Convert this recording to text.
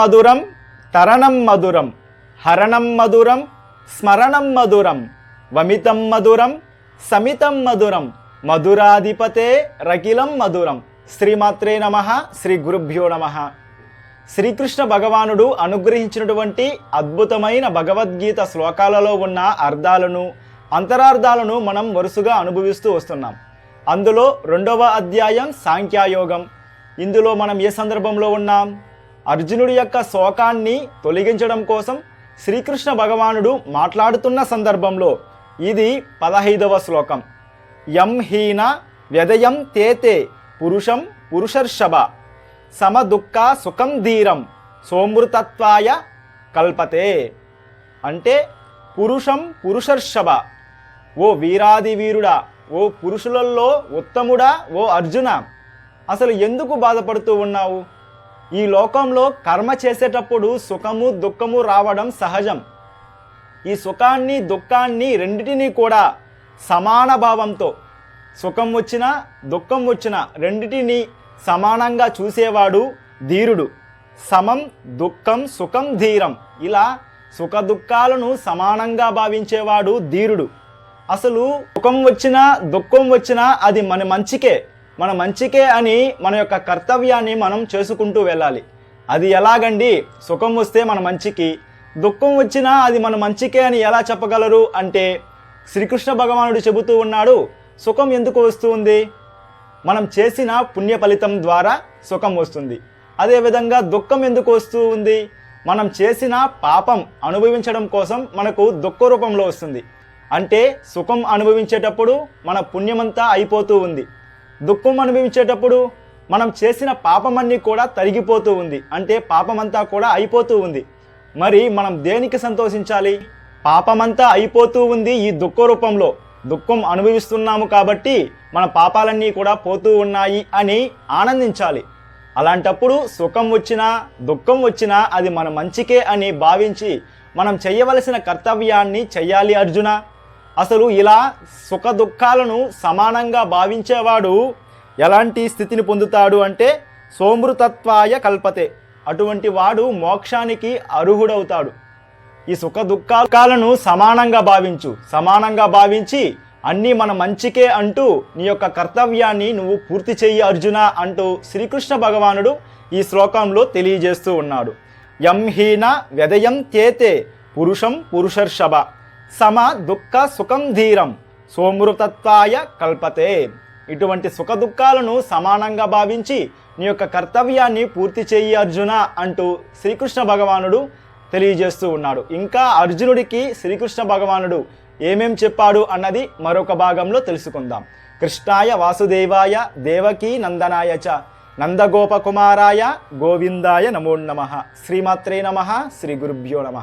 మధురం తరణం మధురం హరణం మధురం స్మరణం మధురం వమితం మధురం సమితం మధురం మధురాధిపతే రకిలం మధురం. శ్రీమాత్రే నమ శ్రీ గురుభ్యో నమ. శ్రీకృష్ణ భగవానుడు అనుగ్రహించినటువంటి అద్భుతమైన భగవద్గీత శ్లోకాలలో ఉన్న అర్థాలను అంతరార్థాలను మనం వరుసగా అనుభవిస్తూ వస్తున్నాం. అందులో రెండవ అధ్యాయం సాంఖ్యాయోగం. ఇందులో మనం ఏ సందర్భంలో ఉన్నాం? అర్జునుడి యొక్క శోకాన్ని తొలగించడం కోసం శ్రీకృష్ణ భగవానుడు మాట్లాడుతున్న సందర్భంలో ఇది పదహైదవ శ్లోకం. యం హీన వ్యదయం తేతే పురుషం పురుషర్షభ సమదుఃఖ సుఖం ధీరం సోమృతత్వాయ కల్పతే. అంటే పురుషం పురుషర్షభ ఓ వీరాది వీరుడా ఓ పురుషులలో ఉత్తముడా ఓ అర్జున? అసలు ఎందుకు బాధపడుతూ ఉన్నావు? ఈ లోకంలో కర్మ చేసేటప్పుడు సుఖము దుఃఖము రావడం సహజం. ఈ సుఖాన్ని దుఃఖాన్ని రెండిటినీ కూడా సమాన భావంతో సుఖం వచ్చినా దుఃఖం వచ్చినా రెండిటిని సమానంగా చూసేవాడు ధీరుడు. సమం దుఃఖం సుఖం ధీరం. ఇలా సుఖ దుఃఖాలను సమానంగా భావించేవాడు ధీరుడు. అసలు సుఖం వచ్చినా దుఃఖం వచ్చినా అది మన మంచికే. మన మంచికే అని మన యొక్క కర్తవ్యాన్ని మనం చేసుకుంటూ వెళ్ళాలి. అది ఎలాగండి? సుఖం వస్తే మన మంచికి దుఃఖం వచ్చినా అది మన మంచికే అని ఎలా చెప్పగలరు? అంటే శ్రీకృష్ణ భగవానుడు చెబుతూ ఉన్నాడు సుఖం ఎందుకు వస్తుంది? మనం చేసిన పుణ్య ఫలితం ద్వారా సుఖం వస్తుంది. అదేవిధంగా దుఃఖం ఎందుకు వస్తూ ఉంది మనం చేసిన పాపం అనుభవించడం కోసం మనకు దుఃఖ రూపంలో వస్తుంది. అంటే సుఖం అనుభవించేటప్పుడు మన పుణ్యమంతా అయిపోతూ ఉంది. దుఃఖం అనుభవించేటప్పుడు మనం చేసిన పాపమన్నీ కూడా తరిగిపోతూ ఉంది. అంటే పాపమంతా కూడా అయిపోతూ ఉంది. మరి మనం దేనికి సంతోషించాలి? పాపమంతా అయిపోతూ ఉంది ఈ దుఃఖ రూపంలో. దుఃఖం అనుభవిస్తున్నాము కాబట్టి మన పాపాలన్నీ కూడా పోతూ ఉన్నాయి అని ఆనందించాలి. అలాంటప్పుడు సుఖం వచ్చినా దుఃఖం వచ్చినా అది మన మంచికే అని భావించి మనం చేయవలసిన కర్తవ్యాన్ని చెయ్యాలి అర్జున. అసలు ఇలా సుఖ దుఃఖాలను సమానంగా భావించేవాడు ఎలాంటి స్థితిని పొందుతాడు అంటే సోమృతత్వాయ కల్పతే. అటువంటి వాడు మోక్షానికి అర్హుడవుతాడు. ఈ సుఖ దుఃఖాలను సమానంగా భావించు. సమానంగా భావించి అన్నీ మన మంచికే అంటూ నీ యొక్క కర్తవ్యాన్ని నువ్వు పూర్తి చెయ్యి అర్జున అంటూ శ్రీకృష్ణ భగవానుడు ఈ శ్లోకంలో తెలియజేస్తూ ఉన్నాడు. యం హీన వ్యదయం తేతే పురుషం పురుషర్షభ. సమ దుఃఖ సుఖం ధీరం సోమృతత్వాయ కల్పతే. ఇటువంటి సుఖ దుఃఖాలను సమానంగా భావించి నీ యొక్క కర్తవ్యాన్ని పూర్తి చేయి అర్జున అంటూ శ్రీకృష్ణ భగవానుడు తెలియజేస్తూ ఉన్నాడు. ఇంకా అర్జునుడికి శ్రీకృష్ణ భగవానుడు ఏమేం చెప్పాడు అన్నది మరొక భాగంలో తెలుసుకుందాం. కృష్ణాయ వాసుదేవాయ దేవకీ నందనాయ చ నందగోపకుమారాయ గోవిందాయ నమో నమ. శ్రీమాత్రే నమ. శ్రీ గురుభ్యో నమ.